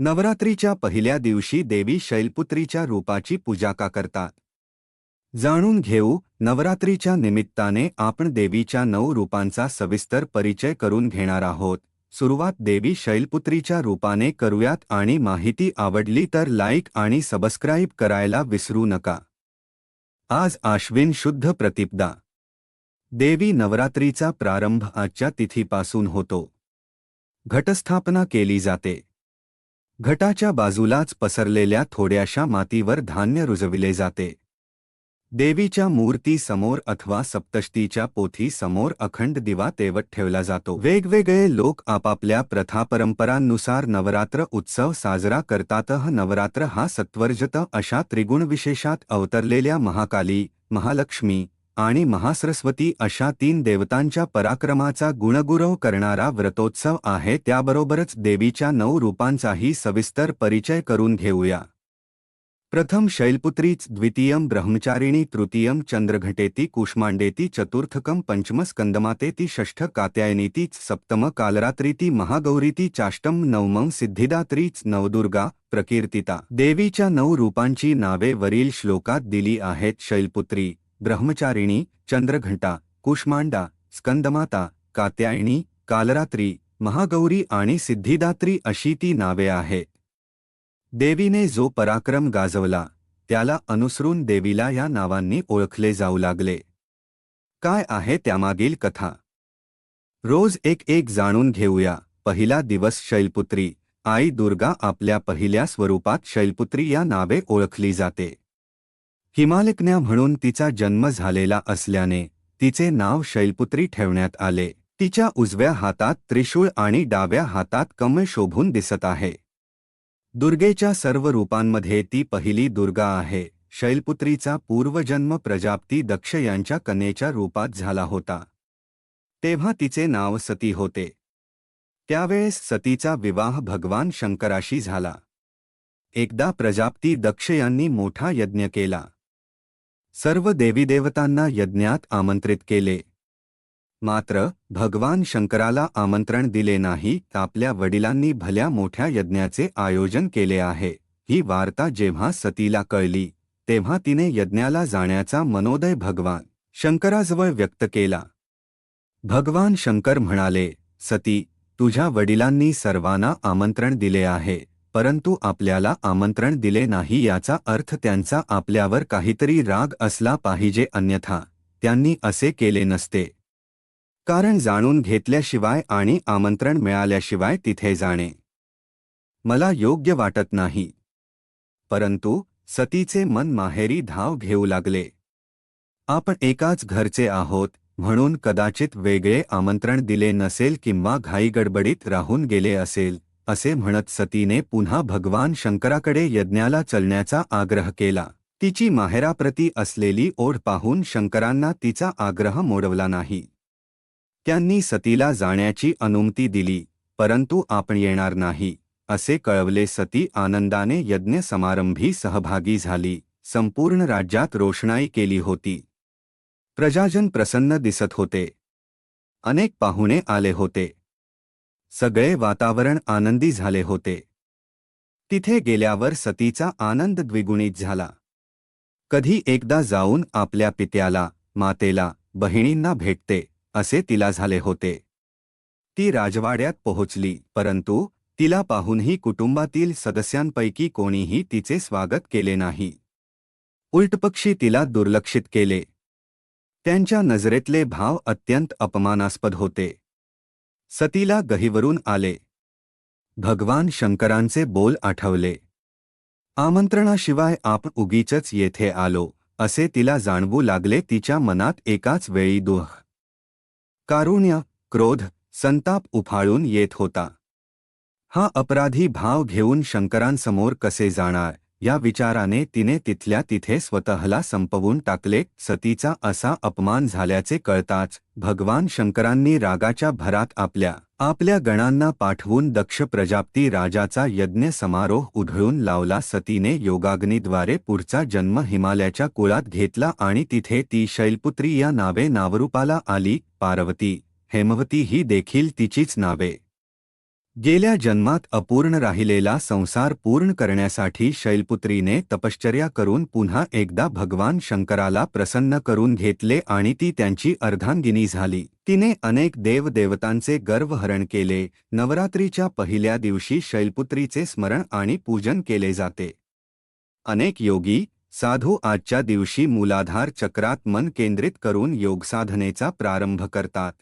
नवरात्रीच्या पहिल्या दिवशी देवी शैलपुत्रीच्या रूपाची पूजा का करतात? जाणून घेऊ नवरात्रीच्या निमित्ताने आपण देवीच्या नऊ रूपांचा सविस्तर परिचय करून घेणार आहोत. सुरुवात देवी शैलपुत्रीच्या रूपाने करूयात आणि माहिती आवडली तर लाईक आणि सबस्क्राईब करायला विसरू नका. आज आश्विन शुद्ध प्रतिपदा. देवी नवरात्रीचा प्रारंभ आजच्या तिथीपासून होतो. घटस्थापना केली जाते. घटाच्या बाजूलाच पसरलेल्या थोड्याशा मातीवर धान्य रुजविले जाते. देवीच्या मूर्ती समोर अथवा सप्तष्टीच्या पोथी समोर अखंड दिवा तेवत ठेवला जातो. वेगवेगळे लोक आपापल्या प्रथा परंपरांनुसार नवरात्र उत्सव साजरा करतात नवरात्र हा सत्वर्जत अशा त्रिगुण विशेषात अवतरलेल्या महाकाली महालक्ष्मी आणि महासरस्वती अशा तीन देवतांच्या पराक्रमाचा गुणगुरव करणारा व्रतोत्सव आहे त्याबरोबरच देवीच्या नऊ रूपांचाही सविस्तर परिचय करून घेऊया. प्रथम शैलपुत्रीच द्वितीयं ब्रह्मचारिणी तृतीयं चंद्रघटेती कुष्मांडेती चतुर्थकं पंचम स्कंदमातेती षष्ठ कात्यायनीतीच सप्तम कालरात्रीती महागौरीती चाष्टम नवमं सिद्धिदात्रीच नवदुर्गा प्रकीर्तिता. देवीच्या नऊ रूपांची नावे वरील श्लोकात दिली आहेत शैलपुत्री. ब्रह्मचारिणी चंद्रघंटा कुष्मांडा स्कंदमाता कात्यायणी कालरात्री महागौरी आणि सिद्धिदात्री अशी ती नावे आहे. देवीने जो पराक्रम गाजवला त्याला अनुसरून देवीला या नावांनी ओळखले जाऊ लागले. काय आहे त्यामागील कथा? रोज एक एक जाणून घेऊया पहिला दिवस शैलपुत्री आई दुर्गा आपल्या पहिल्या स्वरूपात शैलपुत्री या नावे ओळखली जाते. हिमालकन्या म्हणून तिचा जन्म झालेला असल्याने तिचे नाव शैलपुत्री ठेवण्यात आले. तिच्या उजव्या हातात त्रिशूळ आणि डाव्या हातात कमळ शोभून दिसत आहे. दुर्गेच्या सर्व रूपांमध्ये ती पहिली दुर्गा आहे. शैलपुत्रीचा पूर्वजन्म प्रजाप्ती दक्ष यांच्या कन्येच्या रूपात झाला होता. तेव्हा तिचे नाव सती होते. त्यावेळेस सतीचा विवाह भगवान शंकराशी झाला. एकदा प्रजाप्ती दक्ष यांनी मोठा यज्ञ केला. सर्व देवीदेवतांना यज्ञात आमंत्रित केले. मात्र भगवान शंकराला आमंत्रण दिले नाही आपल्या वडिलांनी भल्या मोठ्या यज्ञाचे आयोजन केले आहे. ही वार्ता जेव्हा सतीला कळली तेव्हा तिने यज्ञाला जाण्याचा मनोदय भगवान शंकराजवळ व्यक्त केला. भगवान शंकर म्हणाले सती तुझ्या वडिलांनी सर्वांना आमंत्रण दिले आहे. परंतु आपल्याला आमंत्रण दिले नाही याचा अर्थ त्यांचा आपल्यावर काहीतरी राग असला पाहिजे अन्यथा त्यांनी असे केले नसते. कारण जाणून घेतल्याशिवाय आणि आमंत्रण मिळाल्याशिवाय तिथे जाणे मला योग्य वाटत नाही. परंतु सतीचे मन माहेरी धाव घेऊ लागले. आपण एकाच घरचे आहोत म्हणून कदाचित वेगळे आमंत्रण दिले नसेल किंवा घाईगडबडीत राहून गेले असेल. असे म्हणत सतीने पुन्हा भगवान शंकराकडे यज्ञाला चलण्याचा आग्रह केला. तिची माहेराप्रती असलेली ओढ पाहून शंकरांना तिचा आग्रह मोडवला नाही. त्यांनी सतीला जाण्याची अनुमती दिली परंतु आपण येणार नाही असे कळवले सती आनंदाने यज्ञ समारंभी सहभागी झाली संपूर्ण राज्यात रोषणाई केली होती. प्रजाजन प्रसन्न दिसत होते. अनेक पाहुणे आले होते. सगळे वातावरण आनंदी झाले होते. तिथे गेल्यावर सतीचा आनंद द्विगुणित झाला. कधी एकदा जाऊन आपल्या पित्याला मातेला बहिणींना भेटते असे तिला झाले होते. ती राजवाड्यात पोहोचली परंतु तिला पाहूनही कुटुंबातील सदस्यांपैकी कोणीही तिचे स्वागत केले नाही. उलटपक्षी तिला दुर्लक्षित केले. त्यांच्या नजरेतले भाव अत्यंत अपमानास्पद होते. सतीला गहीवरून आले. भगवान शंकरांचे बोल आठवले. आमंत्रणाशिवाय आपण उगीचच येथे आलो असे तिला जाणवू लागले तिच्या मनात एकाच वेळी दुह कारुण्य क्रोध संताप उफाळून येत होता. हा अपराधी भाव घेऊन शंकरांसमोर कसे जाणार? या विचाराने तिने तिथल्या तिथे स्वतःला संपवून टाकले सतीचा असा अपमान झाल्याचे कळताच भगवान शंकरांनी रागाच्या भरात आपल्या आपल्या गणांना पाठवून दक्ष प्रजाप्ती राजाचा यज्ञ समारोह उधळून लावला सतीने योगाग्नीद्वारे पुढचा जन्म हिमालयाच्या कुळात घेतला आणि तिथे ती शैलपुत्री या नावे नावरूपाला आली पार्वती हेमवती ही देखील तिचीच नावे. गेल्या जन्मात अपूर्ण राहिलेला संसार पूर्ण करण्यासाठी शैलपुत्रीने तपश्चर्या करून पुन्हा एकदा भगवान शंकराला प्रसन्न करून घेतले आणि ती त्यांची अर्धांगिनी झाली. तिने अनेक देवदेवतांचे गर्वहरण केले. नवरात्रीच्या पहिल्या दिवशी शैलपुत्रीचे स्मरण आणि पूजन केले जाते. अनेक योगी साधू आजच्या दिवशी मूलाधार चक्रात मन केंद्रित करून योगसाधनेचा प्रारंभ करतात.